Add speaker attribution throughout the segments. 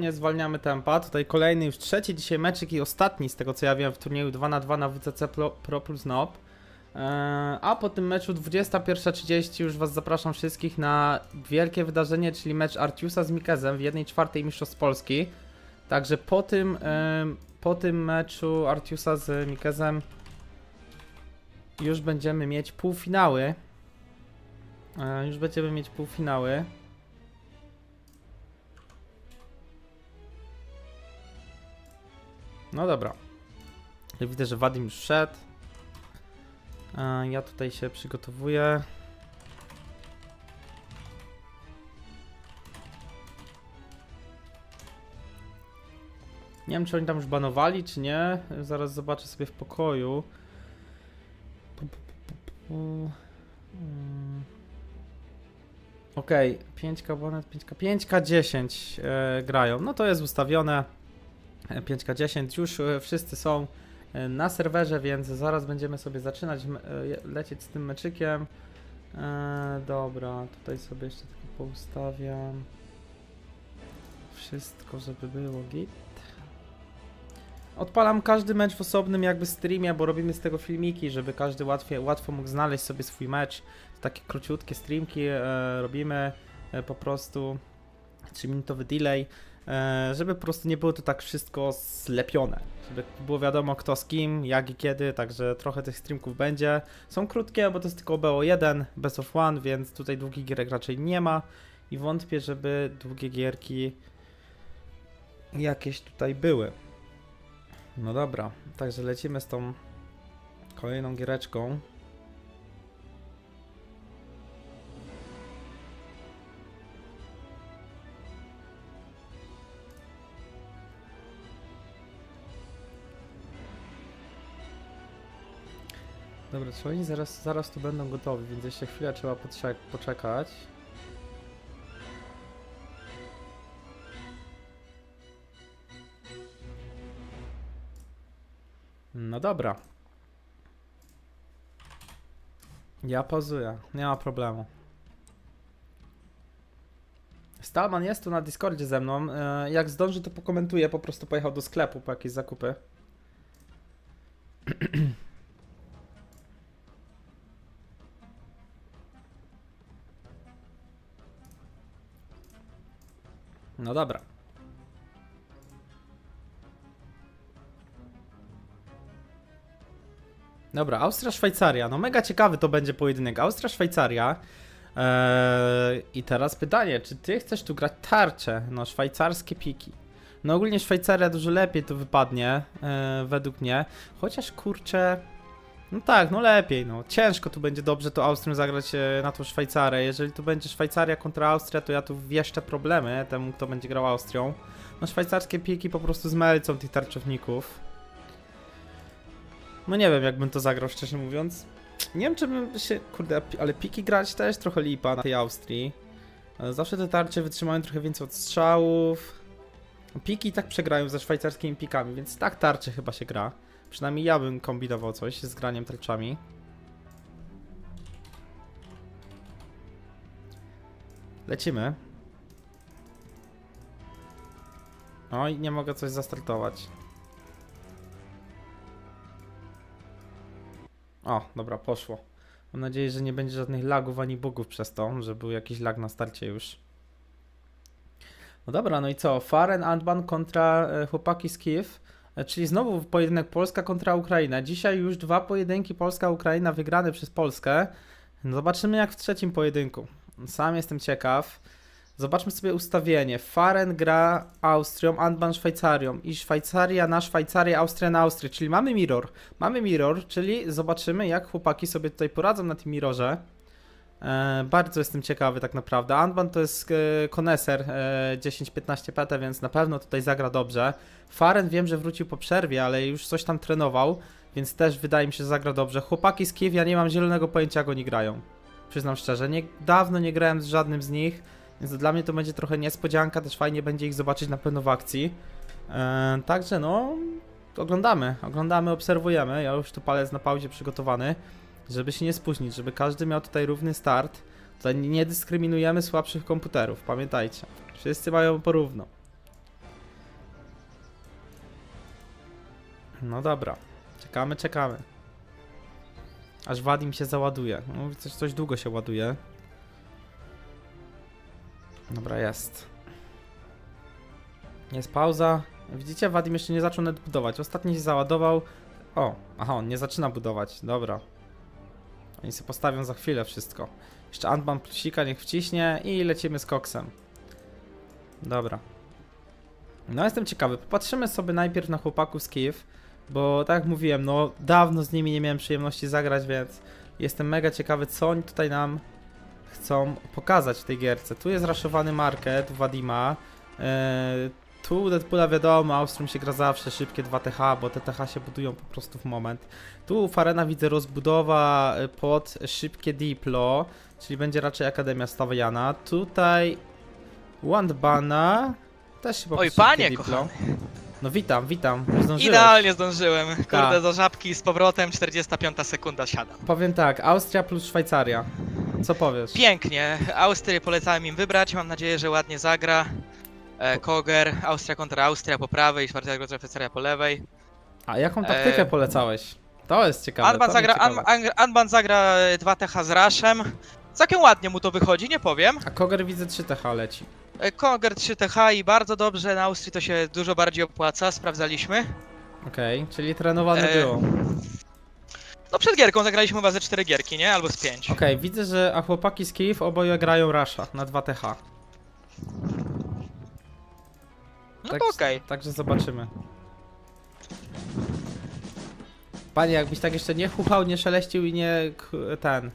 Speaker 1: Nie zwalniamy tempa. Tutaj kolejny już trzeci dzisiaj meczyk i ostatni z tego co ja wiem w turnieju 2 na 2 na WCC Pro, Pro Plus Nob. Eee, a po tym meczu 21.30 już was zapraszam wszystkich na wielkie wydarzenie, czyli mecz Artiusa z Mikezem w 1-4 Mistrzostw Polski. Także po tym, em, po tym meczu Artiusa z Mikezem już będziemy mieć półfinały. Eee, już będziemy mieć półfinały. No dobra. Widzę, że Wadim już szedł. E, Ja tutaj się przygotowuję. Nie wiem, czy oni tam już banowali, czy nie. Zaraz zobaczę sobie w pokoju. Mm. Okej, 5K bonet, 5K, 5K10 e, grają. No to jest ustawione. 5K10 już e, wszyscy są e, na serwerze, więc zaraz będziemy sobie zaczynać e, lecieć z tym meczykiem. E, dobra, tutaj sobie jeszcze tylko poustawiam. Wszystko, żeby było git. Odpalam każdy mecz w osobnym jakby streamie, bo robimy z tego filmiki, żeby każdy łatwiej, łatwo mógł znaleźć sobie swój mecz. Takie króciutkie streamki e, robimy e, po prostu 3-minutowy delay e, żeby po prostu nie było to tak wszystko zlepione, żeby było wiadomo kto z kim, jak i kiedy, także trochę tych streamków będzie. Są krótkie, bo to jest tylko BO1, Best of One, więc tutaj długich gierek raczej nie ma i wątpię, żeby długie gierki jakieś tutaj były. No dobra, także lecimy z tą kolejną giereczką. Dobra, czy oni zaraz, zaraz tu będą gotowi, więc jeszcze chwilę trzeba poczek- poczekać. No dobra. Ja pauzuję, nie ma problemu. Stalman jest tu na Discordzie ze mną. e, Jak zdąży, to pokomentuję. Po prostu pojechał do sklepu po jakieś zakupy. No dobra. Dobra, Austria-Szwajcaria. No mega ciekawy to będzie pojedynek. Austria-Szwajcaria. Eee, I teraz pytanie, czy ty chcesz tu grać tarcze? No, szwajcarskie piki. No ogólnie Szwajcaria dużo lepiej to wypadnie, e, według mnie. Chociaż kurczę... No tak, no lepiej, no. Ciężko tu będzie dobrze to Austrią zagrać e, na tą Szwajcarię. Jeżeli tu będzie Szwajcaria kontra Austria, to ja tu wieszczę problemy temu, kto będzie grał Austrią. No szwajcarskie piki po prostu zmelcą tych tarczowników. No nie wiem, jakbym to zagrał, szczerze mówiąc. Nie wiem, czy bym się... Kurde, ale piki grać też trochę lipa na tej Austrii. E, Zawsze te tarcze wytrzymają trochę więcej od strzałów. Piki i tak przegrają ze szwajcarskimi pikami, więc tak tarcze chyba się gra. Przynajmniej ja bym kombinował coś z graniem tarczami. Lecimy. Oj, nie mogę coś zastartować. O, dobra, poszło. Mam nadzieję, że nie będzie żadnych lagów ani bugów przez to, że był jakiś lag na starcie już. No dobra, no i co? Faren Antban kontra e, chłopaki z Kijów. Czyli znowu pojedynek Polska kontra Ukraina. Dzisiaj już dwa pojedynki Polska-Ukraina wygrane przez Polskę. No Zobaczymy jak w trzecim pojedynku. Sam jestem ciekaw. Zobaczmy sobie ustawienie. Faren gra Austrią, Antban Szwajcarią i Szwajcaria na Szwajcarię, Austria na Austrię, czyli mamy mirror. Mamy mirror, czyli zobaczymy jak chłopaki sobie tutaj poradzą na tym mirrorze. E, bardzo jestem ciekawy tak naprawdę. Antban to jest e, koneser e, 10-15 PT, więc na pewno tutaj zagra dobrze. Faren wiem, że wrócił po przerwie, ale już coś tam trenował, więc też wydaje mi się, że zagra dobrze. Chłopaki z Kiev, ja nie mam zielonego pojęcia, jak oni grają. Przyznam szczerze, nie, dawno nie grałem z żadnym z nich, więc dla mnie to będzie trochę niespodzianka, też fajnie będzie ich zobaczyć na pewno w akcji. E, także no, oglądamy, oglądamy, obserwujemy. Ja już tu palec na pauzie przygotowany, żeby się nie spóźnić, żeby każdy miał tutaj równy start. Tutaj nie dyskryminujemy słabszych komputerów, pamiętajcie. Wszyscy mają porówno. No dobra, czekamy, czekamy. Aż Wadim się załaduje. No, coś, coś długo się ładuje. Dobra, jest. Jest pauza. Widzicie, Wadim jeszcze nie zaczął nawet budować. Ostatni się załadował. O, aha, on nie zaczyna budować. Dobra, oni sobie postawią za chwilę wszystko. Jeszcze Antman plusika niech wciśnie i lecimy z koksem. Dobra. No jestem ciekawy. Popatrzymy sobie najpierw na chłopaków z Kijów, bo tak jak mówiłem, no dawno z nimi nie miałem przyjemności zagrać, więc jestem mega ciekawy, co oni tutaj nam chcą pokazać w tej gierce. Tu jest raszowany market Wadima. Eee, tu Deadpoola wiadomo, Austrum się gra zawsze, szybkie 2TH, bo te TH się budują po prostu w moment. Tu Farena widzę rozbudowa e, pod szybkie Diplo, czyli będzie raczej Akademia stawiana. Tutaj Wandbana też chyba pod
Speaker 2: Oj, panie
Speaker 1: Diplo.
Speaker 2: kochany.
Speaker 1: No witam, witam. Zdążyłeś.
Speaker 2: Idealnie zdążyłem. Kurde,
Speaker 1: Tak.
Speaker 2: do żabki z powrotem, 45 sekunda siadam.
Speaker 1: Powiem tak, Austria plus Szwajcaria. Co powiesz?
Speaker 2: Pięknie. Austrię polecałem im wybrać. Mam nadzieję, że ładnie zagra. E, Koger, Austria kontra Austria po prawej, Szwajcaria kontra Szwajcaria po lewej.
Speaker 1: A jaką taktykę
Speaker 2: E,
Speaker 1: polecałeś? To jest ciekawe.
Speaker 2: Anban zagra, An. An, zagra 2 TH z Rashem. Całkiem ładnie mu to wychodzi, nie powiem.
Speaker 1: A Koger widzę 3 TH leci.
Speaker 2: E, Koger 3 TH i bardzo dobrze. Na Austrii to się dużo bardziej opłaca, sprawdzaliśmy.
Speaker 1: Okej, czyli trenowane
Speaker 2: E,
Speaker 1: było.
Speaker 2: No przed gierką zagraliśmy chyba ze 4 gierki, nie? Albo z 5.
Speaker 1: Okej, widzę, że a chłopaki z Kijów oboje grają Rasha na 2 TH.
Speaker 2: No
Speaker 1: tak-
Speaker 2: to okej.
Speaker 1: Także zobaczymy. Panie, jakbyś tak jeszcze nie chuchał, nie szeleścił i nie k- ten.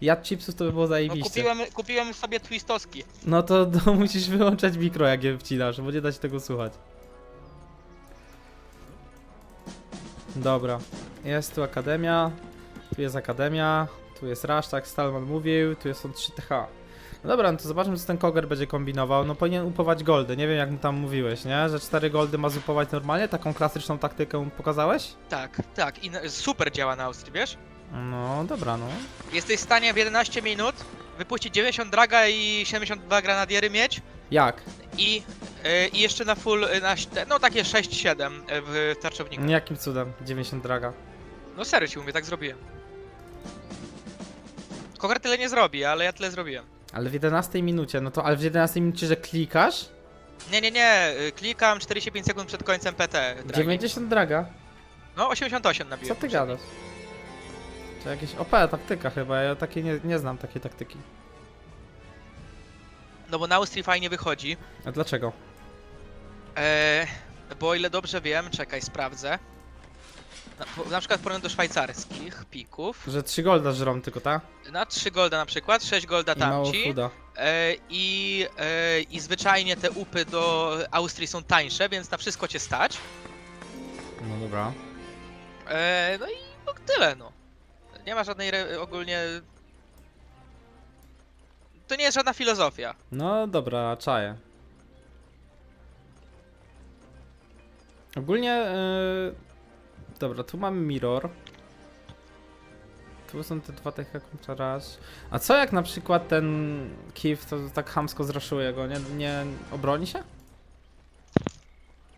Speaker 1: Jadł chipsów, to by było
Speaker 2: No,
Speaker 1: zajebiście.
Speaker 2: kupiłem, kupiłem sobie twistowski.
Speaker 1: No to, to musisz wyłączać mikro, jak je wcinasz, bo nie da się tego słuchać. Dobra. Jest tu akademia. Tu jest akademia. Tu jest Rush, tak Stalman mówił. Tu są 3TH. No dobra, no to zobaczmy, co ten Koger będzie kombinował. No powinien upować goldy. Nie wiem, jak mu tam mówiłeś, nie? Że 4 goldy ma zupować normalnie? Taką klasyczną taktykę mu pokazałeś?
Speaker 2: Tak, tak. I na- super działa na Austrii, wiesz?
Speaker 1: No dobra, no.
Speaker 2: Jesteś w stanie w 11 minut wypuścić 90 draga i 72 granadiery mieć
Speaker 1: Jak?
Speaker 2: i, yy, i jeszcze na full, yy, na, no takie 6-7 w tarczowniku.
Speaker 1: Jakim cudem? 90 draga.
Speaker 2: No serio ci mówię, tak zrobiłem. Kogar tyle nie zrobi, ale ja tyle zrobiłem.
Speaker 1: Ale w 11 minucie, no to ale w 11 minucie, że klikasz?
Speaker 2: Nie, nie, nie, yy, klikam 45 sekund przed końcem PT. dragi.
Speaker 1: 90 draga?
Speaker 2: No 88
Speaker 1: Co
Speaker 2: nabiłem.
Speaker 1: ty gadasz? To jakieś OP taktyka chyba, ja takiej nie, nie znam takiej taktyki.
Speaker 2: No bo na Austrii fajnie wychodzi.
Speaker 1: A dlaczego?
Speaker 2: Eee, bo o ile dobrze wiem, czekaj, sprawdzę. Na, na przykład w porównaniu do szwajcarskich pików,
Speaker 1: Że 3 golda żrą tylko, ta?
Speaker 2: na 3 golda na przykład, 6 golda
Speaker 1: I mało
Speaker 2: tamci
Speaker 1: fooda.
Speaker 2: e, i, e, i zwyczajnie te upy do Austrii są tańsze, więc na wszystko cię stać.
Speaker 1: No dobra.
Speaker 2: E, no i no, tyle no. Nie ma żadnej re, ogólnie... To nie jest żadna filozofia.
Speaker 1: No dobra, czaję. Ogólnie, yy... dobra, tu mamy mirror. Tu są te dwa takie kontra raz. A co jak na przykład ten Kif to tak hamsko zraszuje go, nie, nie obroni się?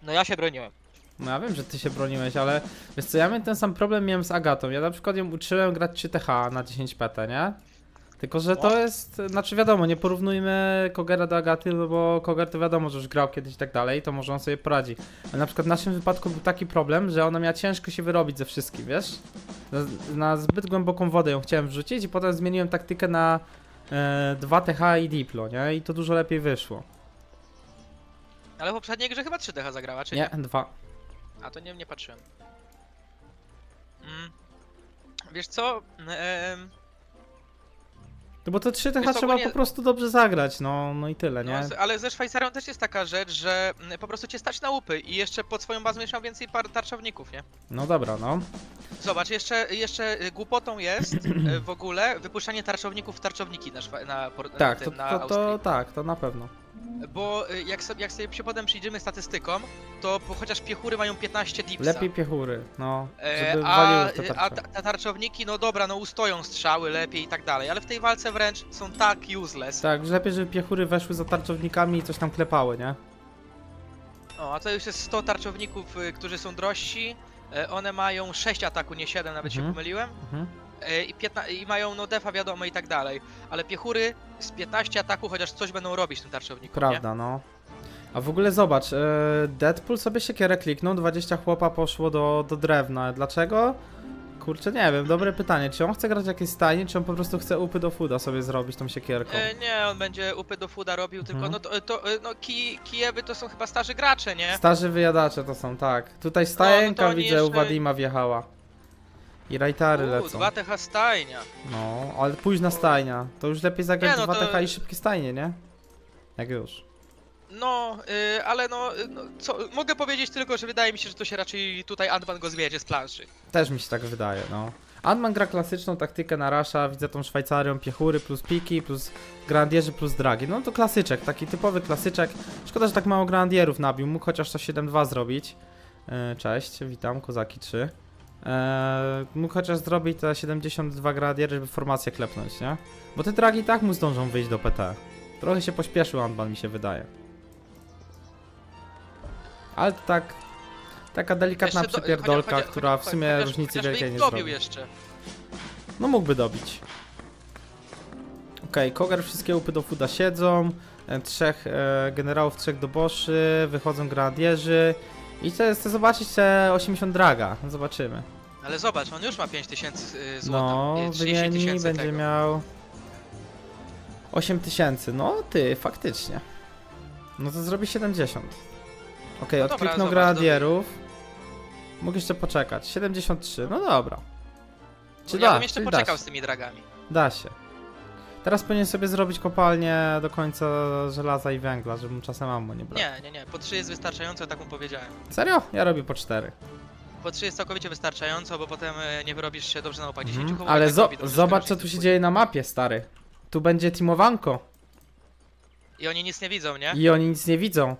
Speaker 2: No ja się broniłem.
Speaker 1: No ja wiem, że ty się broniłeś, ale wiesz co, ja miałem ten sam problem miałem z Agatą. Ja na przykład ją uczyłem grać 3TH na 10 PT, nie? Tylko, że to jest, znaczy wiadomo, nie porównujmy Kogera do Agaty, no bo Koger to wiadomo, że już grał kiedyś i tak dalej, to może on sobie poradzi. Ale na przykład w naszym wypadku był taki problem, że ona miała ciężko się wyrobić ze wszystkim, wiesz? Na, na zbyt głęboką wodę ją chciałem wrzucić i potem zmieniłem taktykę na e, 2TH i Diplo, nie? I to dużo lepiej wyszło.
Speaker 2: Ale w poprzedniej grze chyba 3 DH zagrała, czy
Speaker 1: Nie, dwa.
Speaker 2: A to nie, nie patrzyłem. Mm. Wiesz co? Em,
Speaker 1: No bo to 3 TH
Speaker 2: Wiesz co,
Speaker 1: trzeba
Speaker 2: ogólnie-
Speaker 1: po prostu dobrze zagrać, no, no i tyle, nie?
Speaker 2: no, z- ale ze Szwajcarią też jest taka rzecz, że mm, po prostu cię stać na łupy i jeszcze pod swoją bazą miał więcej par tarczowników, nie?
Speaker 1: No dobra, no.
Speaker 2: Zobacz, jeszcze, jeszcze y, głupotą jest y, w ogóle wypuszczanie tarczowników w tarczowniki na, szwa- na, por-
Speaker 1: Tak,
Speaker 2: tym,
Speaker 1: to,
Speaker 2: na
Speaker 1: to, to
Speaker 2: Austrii.
Speaker 1: tak, to na pewno.
Speaker 2: Bo y, jak sobie, jak sobie się potem przyjrzymy statystykom, to po, chociaż piechury mają 15 dipsa.
Speaker 1: Lepiej piechury, no,
Speaker 2: E,
Speaker 1: żeby
Speaker 2: a,
Speaker 1: waliły te
Speaker 2: a
Speaker 1: tarcze.
Speaker 2: ta, ta tarczowniki, no dobra, no ustoją strzały lepiej i tak dalej, ale w tej walce wręcz są tak useless.
Speaker 1: Tak, że lepiej, żeby piechury weszły za tarczownikami i coś tam klepały, nie?
Speaker 2: O, a to już jest 100 tarczowników, y, którzy są drożsi, E, one mają 6 ataku, nie 7, nawet się
Speaker 1: Mhm.
Speaker 2: pomyliłem.
Speaker 1: Mhm.
Speaker 2: E, i, 15, I mają no defa wiadomo i tak dalej. Ale piechury z 15 ataku chociaż coś będą robić tym tarczownikom, nie?
Speaker 1: Prawda, no. A w ogóle zobacz, e, Deadpool sobie siekierę kliknął, 20 chłopa poszło do, do drewna. Dlaczego? Kurczę, nie wiem, dobre pytanie. Czy on chce grać jakieś stajnie, czy on po prostu chce upy do fooda sobie zrobić tą siekierką?
Speaker 2: E, nie, on będzie upy do fooda robił, tylko
Speaker 1: Mhm.
Speaker 2: no to, to e, no ki, Kijewy to są chyba starzy gracze, nie?
Speaker 1: Starzy wyjadacze to są, tak. Tutaj stajenka
Speaker 2: No, oni
Speaker 1: widzę u
Speaker 2: jeszcze-
Speaker 1: Wadima wjechała. I rajtary
Speaker 2: Uuu,
Speaker 1: lecą.
Speaker 2: dwa TH stajnia.
Speaker 1: No, ale późna stajnia. To już lepiej zagrać
Speaker 2: Nie, no
Speaker 1: dwa
Speaker 2: to-
Speaker 1: TH i szybkie stajnie, nie? Jak już.
Speaker 2: No, y, ale no, y, no co, mogę powiedzieć tylko, że wydaje mi się, że to się raczej tutaj Antman go zmierzy z planszy.
Speaker 1: Też mi się tak wydaje, no. Antman gra klasyczną taktykę na rasza, widzę tą Szwajcarią, piechury plus piki, plus grandierzy plus dragi. No to klasyczek, taki typowy klasyczek. Szkoda, że tak mało grandierów nabił, mógł chociaż to 7-2 zrobić. E, Cześć, witam, kozaki 3. E, mógł chociaż zrobić te 72 grandiery, żeby formację klepnąć, nie? Bo te dragi i tak mu zdążą wyjść do PT. Trochę się pośpieszył Antman, mi się wydaje. Ale to tak... Taka delikatna
Speaker 2: Jeszcze do-
Speaker 1: przypierdolka,
Speaker 2: chociaż-
Speaker 1: która w
Speaker 2: chociaż-
Speaker 1: sumie
Speaker 2: chociaż-
Speaker 1: różnicy
Speaker 2: chociażby
Speaker 1: wielkiej
Speaker 2: ich
Speaker 1: nie
Speaker 2: dobił
Speaker 1: zrobi.
Speaker 2: jeszcze.
Speaker 1: No mógłby dobić. Okej, Kogar wszystkie upy do Fuda siedzą. e, Trzech e, generałów, trzech doboszy, wychodzą granadierzy. I chcę, chcę zobaczyć te 80 draga. Zobaczymy.
Speaker 2: Ale zobacz, on już ma 5000 y, złota.
Speaker 1: No,
Speaker 2: y, 30
Speaker 1: wymieni,
Speaker 2: tysięcy
Speaker 1: będzie
Speaker 2: tego.
Speaker 1: miał 8 tysięcy. No ty, faktycznie. No to zrobi 70. Okej,
Speaker 2: No dobra,
Speaker 1: odkliknął
Speaker 2: zobacz,
Speaker 1: granadierów. Mógł jeszcze poczekać. 73, no dobra. Czy
Speaker 2: ja
Speaker 1: da?
Speaker 2: bym jeszcze
Speaker 1: Czyli da
Speaker 2: poczekał
Speaker 1: się.
Speaker 2: z tymi dragami.
Speaker 1: Da się. Teraz powinien sobie zrobić kopalnię do końca żelaza i węgla, żeby mu czasem ammo nie brać.
Speaker 2: Nie, nie, nie. Po 3 jest wystarczająco, tak mu powiedziałem.
Speaker 1: Serio? Ja robię po 4.
Speaker 2: Po 3 jest całkowicie wystarczająco, bo potem y, nie wyrobisz się dobrze na opak 10
Speaker 1: Mhm.
Speaker 2: chłopów,
Speaker 1: Ale zo zobacz co tu się dzieje na mapie, stary. Tu będzie teamowanko
Speaker 2: I oni nic nie widzą, nie?
Speaker 1: i oni nic nie widzą.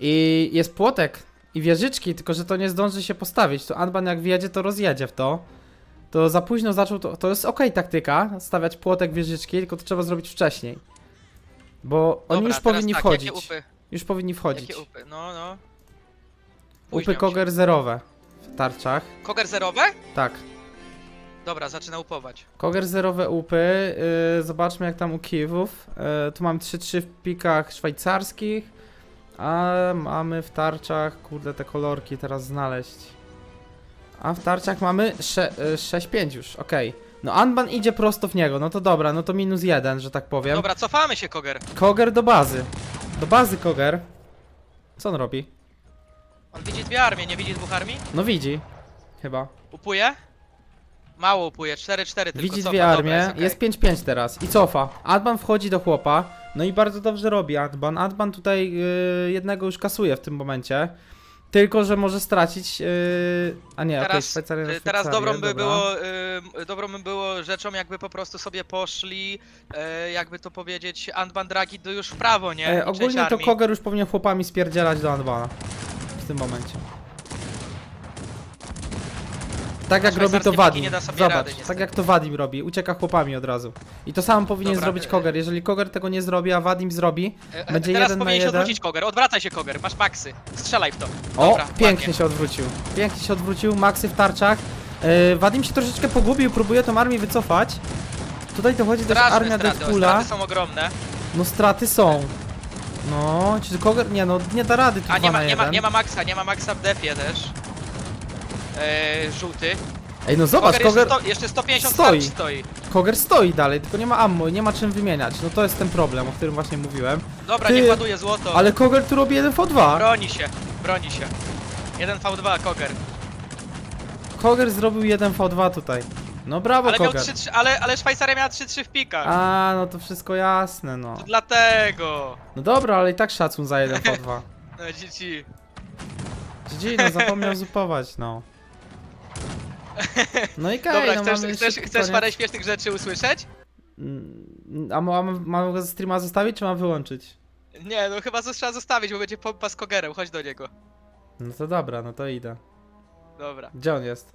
Speaker 1: I jest płotek i wieżyczki, tylko że to nie zdąży się postawić. To Anban jak wjedzie, to rozjedzie w to. To za późno zaczął, to, to jest okej taktyka, stawiać płotek, wieżyczki, tylko to trzeba zrobić wcześniej. Bo oni
Speaker 2: Dobra,
Speaker 1: już
Speaker 2: teraz
Speaker 1: powinni
Speaker 2: tak,
Speaker 1: wchodzić.
Speaker 2: Jakie upy?
Speaker 1: Już powinni wchodzić.
Speaker 2: Jakie upy? No, no.
Speaker 1: Upy. Koger zerowe w tarczach.
Speaker 2: Koger zerowe?
Speaker 1: Tak.
Speaker 2: Dobra, zaczyna upować.
Speaker 1: Koger zerowe upy. Yy, zobaczmy jak tam u Kijów. Yy, tu mam 3-3 w pikach szwajcarskich. A mamy w tarczach, kurde te kolorki teraz znaleźć. A w tarczach mamy sze- y, 6-5 już, okej. No Anban idzie prosto w niego, no to dobra, no to minus jeden, że tak powiem.
Speaker 2: Dobra, cofamy się, Koger.
Speaker 1: Koger do bazy. Do bazy Koger. Co on robi?
Speaker 2: On widzi dwie armie, nie widzi dwóch armii?
Speaker 1: No widzi. Chyba.
Speaker 2: Upuje? Mało upuje, 4-4 tylko
Speaker 1: Widzi
Speaker 2: cofa.
Speaker 1: dwie
Speaker 2: Dobra,
Speaker 1: armie,
Speaker 2: jest,
Speaker 1: jest,
Speaker 2: okej.
Speaker 1: 5-5 teraz i cofa. Adban wchodzi do chłopa, no i bardzo dobrze robi Adban. Adban tutaj y, jednego już kasuje w tym momencie. Tylko, że może stracić. y, a nie, okej,
Speaker 2: Teraz,
Speaker 1: Szwajcaria na
Speaker 2: y, teraz
Speaker 1: Szwajcarię,
Speaker 2: dobrą by
Speaker 1: dobra.
Speaker 2: było, y, dobrą by było rzeczą, jakby po prostu sobie poszli, y, jakby to powiedzieć, Antban Dragi do już w prawo, nie? I
Speaker 1: E,
Speaker 2: część
Speaker 1: ogólnie to
Speaker 2: armii.
Speaker 1: Koger już powinien chłopami spierdzielać do Adbana. W tym momencie. Tak jak robi to Wadim.
Speaker 2: nie da sobie
Speaker 1: Zobacz,
Speaker 2: rady,
Speaker 1: tak
Speaker 2: niestety.
Speaker 1: jak to Wadim robi, ucieka chłopami od razu. I to samo powinien
Speaker 2: Dobra,
Speaker 1: zrobić
Speaker 2: e-
Speaker 1: Koger. Jeżeli Koger tego nie zrobi, a Wadim zrobi,
Speaker 2: E,
Speaker 1: będzie
Speaker 2: Teraz
Speaker 1: jeden na
Speaker 2: powinien się
Speaker 1: jeden.
Speaker 2: odwrócić Koger, odwracaj się Koger, masz maksy, strzelaj w to.
Speaker 1: O,
Speaker 2: Dobra,
Speaker 1: pięknie
Speaker 2: ładnie.
Speaker 1: się odwrócił. Pięknie się odwrócił, Maxy w tarczach. Yy, Wadim się troszeczkę pogubił, próbuje tą armię wycofać. Tutaj dochodzi też
Speaker 2: Straszne
Speaker 1: armia
Speaker 2: straty, o,
Speaker 1: Deadpoola.
Speaker 2: straty są ogromne.
Speaker 1: No straty są. No, czy Koger... Nie no, nie da rady tu
Speaker 2: A nie ma,
Speaker 1: na
Speaker 2: nie ma,
Speaker 1: jeden.
Speaker 2: nie ma maksa, nie ma maksa w defie też. E, żółty.
Speaker 1: Ej, no zobacz,
Speaker 2: Koger,
Speaker 1: Koger,
Speaker 2: Jeszcze, sto, jeszcze 150
Speaker 1: stoi.
Speaker 2: stoi. stoi.
Speaker 1: Koger stoi dalej, tylko nie ma ammo i nie ma czym wymieniać. No to jest ten problem, o którym właśnie mówiłem.
Speaker 2: Dobra,
Speaker 1: Ty,
Speaker 2: niech ładuje złoto.
Speaker 1: Ale Koger tu robi 1 v2.
Speaker 2: Broni się, broni się. 1v2 Koger.
Speaker 1: Koger zrobił 1 v2 tutaj. No brawo
Speaker 2: Ale miał
Speaker 1: Koger.
Speaker 2: 3-3, ale, ale Szwajcaria miała 3-3 w pikach.
Speaker 1: A, no to wszystko jasne, no.
Speaker 2: To dlatego.
Speaker 1: No dobra, ale i tak szacun za 1 v2.
Speaker 2: No dzieci.
Speaker 1: GG, no zapomniał zupować, no. No i okej,
Speaker 2: Dobra,
Speaker 1: no
Speaker 2: chcesz,
Speaker 1: mamy
Speaker 2: chcesz, chcesz parę śmiesznych rzeczy usłyszeć?
Speaker 1: Mm, A mam, mam go ze streama zostawić, czy mam wyłączyć?
Speaker 2: Nie, no chyba zo- trzeba zostawić, bo będzie pompa z Kogerem, chodź do niego.
Speaker 1: No to dobra, no to idę.
Speaker 2: Dobra.
Speaker 1: Gdzie on jest?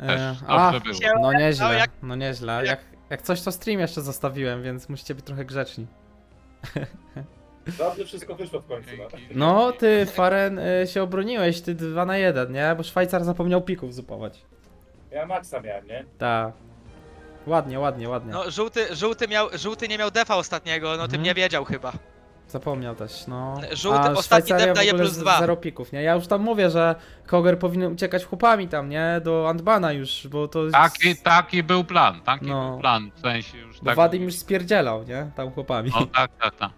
Speaker 1: E,
Speaker 3: Też
Speaker 1: a,
Speaker 3: dobrze było.
Speaker 1: no
Speaker 2: No,
Speaker 1: nieźle,
Speaker 2: jak-
Speaker 1: no nieźle. Jak, jak coś to stream jeszcze zostawiłem, więc musicie być trochę grzeczni.
Speaker 3: Dobrze wszystko wyszło w końcu, no.
Speaker 1: No, ty, Faren, y, się obroniłeś, ty 2 na 1, nie? Bo Szwajcar zapomniał pików zupować.
Speaker 3: Ja maksa miałem, nie?
Speaker 1: Tak. Ładnie, ładnie, ładnie.
Speaker 2: No, żółty, żółty, miał, żółty nie miał defa ostatniego, no
Speaker 1: Mhm.
Speaker 2: tym nie wiedział chyba.
Speaker 1: Zapomniał też, no.
Speaker 2: Żółty
Speaker 1: A
Speaker 2: ostatni
Speaker 1: Szwajcaria
Speaker 2: dep daje
Speaker 1: w ogóle
Speaker 2: plus
Speaker 1: z-
Speaker 2: dwa.
Speaker 1: Zero pików, nie? Ja już tam mówię, że Koger powinien uciekać chłopami tam, nie? Do Antbana już, bo to jest...
Speaker 4: Taki, taki był plan, taki
Speaker 1: No.
Speaker 4: był plan, w sensie już
Speaker 1: Bo
Speaker 4: tak...
Speaker 1: Wadim już spierdzielał, nie? Tam chłopami.
Speaker 4: No tak, tak, tak.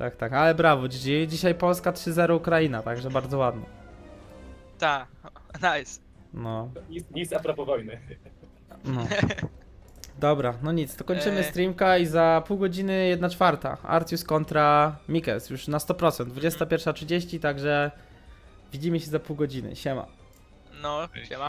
Speaker 1: Tak, tak, ale brawo, GG. Dzisiaj Polska 3-0 Ukraina, także bardzo ładnie.
Speaker 2: Tak, nice.
Speaker 1: No,
Speaker 3: Nic, nic a propos wojny.
Speaker 1: no. Dobra, no nic, to kończymy
Speaker 2: Eee.
Speaker 1: streamka i za pół godziny 1 czwarta. Artius kontra Mikes, już na 100%, 21.30, także widzimy się za pół godziny. Siema.
Speaker 2: No,
Speaker 4: siema.